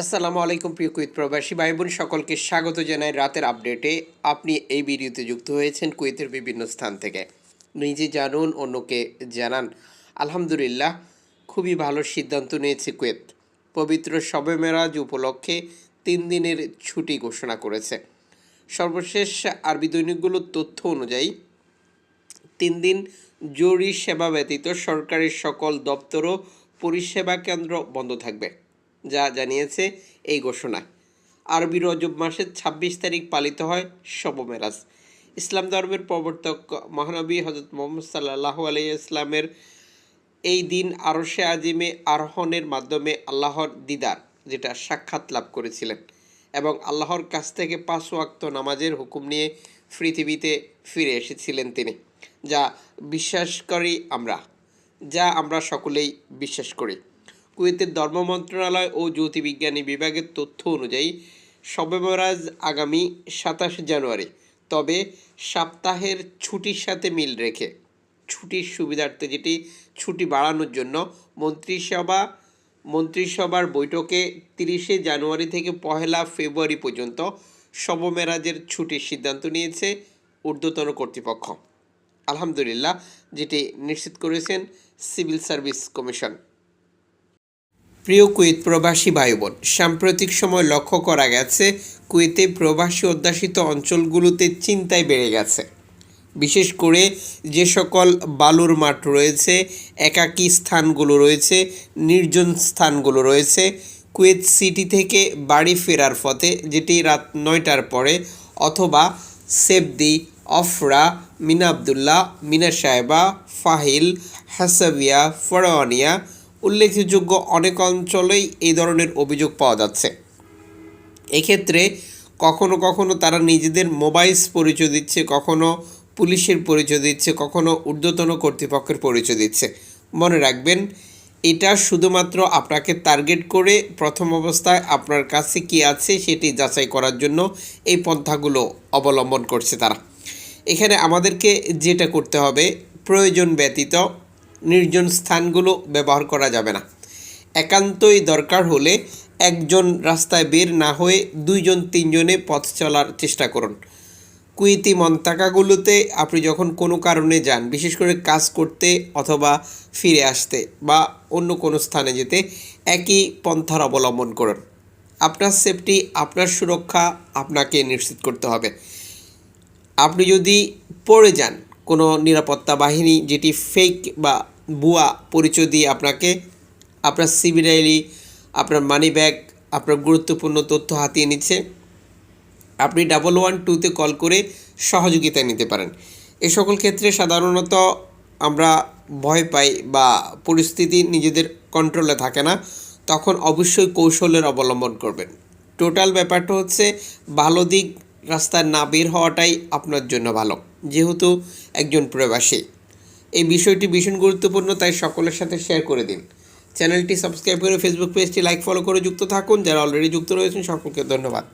আসসালামু আলাইকুম, প্রিয় কুয়েত প্রবাসী ভাই বোন সকলকে স্বাগত জানাই রাতের আপডেটে। আপনি এই ভিডিওতে যুক্ত হয়েছেন কুয়েতের বিভিন্ন স্থান থেকে। নিজে জানুন, অন্যকে জানান। আলহামদুলিল্লাহ, খুবই ভালো সিদ্ধান্ত নিয়েছে কুয়েত। পবিত্র শবে মেরাজ উপলক্ষে তিন দিনের ছুটি ঘোষণা করেছে। সর্বশেষ আরবি দৈনিকগুলোর তথ্য অনুযায়ী, তিন দিন জরুরি সেবা ব্যতীত সরকারের সকল দপ্তর ও পরিষেবা কেন্দ্র বন্ধ থাকবে। যা জানিয়েছে এই ঘোষণা। আরবি রজব মাসের ছাব্বিশ তারিখ পালিত হয় শব মেরাজ। ইসলাম ধর্মের প্রবর্তক মহানবী হজরত মোহাম্মদ সাল্লাহ আলাই ইসলামের এই দিন আরশে আজিমে আরোহণের মাধ্যমে আল্লাহর দিদার, যেটা সাক্ষাৎ লাভ করেছিলেন এবং আল্লাহর কাছ থেকে পাঁচ ওয়াক্ত নামাজের হুকুম নিয়ে পৃথিবীতে ফিরে এসেছিলেন তিনি, যা বিশ্বাস করি আমরা, যা আমরা সকলেই বিশ্বাস করি। কুয়েতের ধর্ম মন্ত্রণালয় ও জ্যোতির্বিজ্ঞানী বিভাগের তথ্য অনুযায়ী শবে মেরাজ আগামী সাতাশ জানুয়ারি, তবে সপ্তাহের ছুটির সাথে মিল রেখে ছুটির সুবিধার্থে যেটি ছুটি বাড়ানোর জন্য মন্ত্রিসভা, মন্ত্রিসভার বৈঠকে তিরিশে জানুয়ারি থেকে পহেলা ফেব্রুয়ারি পর্যন্ত শবমেরাজের ছুটির সিদ্ধান্ত নিয়েছে ঊর্ধ্বতন কর্তৃপক্ষ। আলহামদুলিল্লাহ, যেটি নিশ্চিত করেছেন সিভিল সার্ভিস কমিশন। প্রিয় কুয়েত প্রবাসী ভাই বোন সাম্প্রতিক সময় লক্ষ্য করা গেছে, কুয়েতে প্রবাসী অধ্যাসিত অঞ্চলগুলোতে চিন্তায় বেড়ে গেছে। বিশেষ করে যে সকল বালুর মাঠ রয়েছে, একাকী স্থানগুলো রয়েছে, নির্জন স্থানগুলো রয়েছে, কুয়েত সিটি থেকে বাড়ি ফেরার পথে, যেটি রাত নয়টার পরে, অথবা সেবদি, অফরা, মিনা আবদুল্লাহ, মিনা সাহেবা, ফাহিল, হাসাবিয়া, ফরওয়ানিয়া উল্লেখযোগ্য অনেক অঞ্চলেই এই ধরনের অভিযোগ পাওয়া যাচ্ছে। এক্ষেত্রে কখনো কখনো তারা নিজেদের মোবাইলস পরিচয় দিচ্ছে, কখনো পুলিশের পরিচয় দিচ্ছে, কখনো ঊর্ধ্বতন কর্তৃপক্ষের পরিচয় দিচ্ছে। মনে রাখবেন, এটা শুধুমাত্র আপনাকে টার্গেট করে প্রথম অবস্থায় আপনার কাছে কি আছে সেটি যাচাই করার জন্য এই পন্থাগুলো অবলম্বন করছে তারা। এখানে আমাদেরকে যেটা করতে হবে, প্রয়োজন ব্যতীত নির্জন স্থানগুলো ব্যবহার করা যাবে না। একান্তই দরকার হলে একজন রাস্তায় বের না হয়ে দুইজন, তিনজনে পথ চলার চেষ্টা করুন। কুইতি মন্তাকাগুলোতে আপনি যখন কোনো কারণে যান, বিশেষ করে কাজ করতে অথবা ফিরে আসতে বা অন্য কোনো স্থানে যেতে, একই পন্থার অবলম্বন করুন। আপনার সেফটি, আপনার সুরক্ষা আপনাকে নিশ্চিত করতে হবে। আপনি যদি পড়ে যান কোনো নিরাপত্তা বাহিনী যেটি ফেক বা ভুয়া পরিচয় দিয়ে আপনাকে আপনার সিভিল আইডি আপনার মানি ব্যাগ আপনার গুরুত্বপূর্ণ তথ্য হাতিয়ে নিচ্ছে। আপনি ডাবল ওয়ান টুতে কল করে সহযোগিতা নিতে পারেন। এ সকল ক্ষেত্রে সাধারণত আমরা ভয় পাই বা পরিস্থিতি নিজেদের কন্ট্রোলে থাকে না, তখন অবশ্যই কৌশলের অবলম্বন করবেন। টোটাল ব্যাপারটা হচ্ছে ভালো দিক রাস্তায় না বের হওয়াটাই আপনার জন্য ভালো, যেহেতু একজন প্রবাসী। এই বিষয়টি ভীষণ গুরুত্বপূর্ণ, তাই সকলের সাথে শেয়ার করে দিন। চ্যানেলটি সাবস্ক্রাইব করে ফেসবুক পেজটি লাইক ফলো করে যুক্ত থাকুন। যারা অলরেডি যুক্ত রয়েছেন, সকলকে ধন্যবাদ।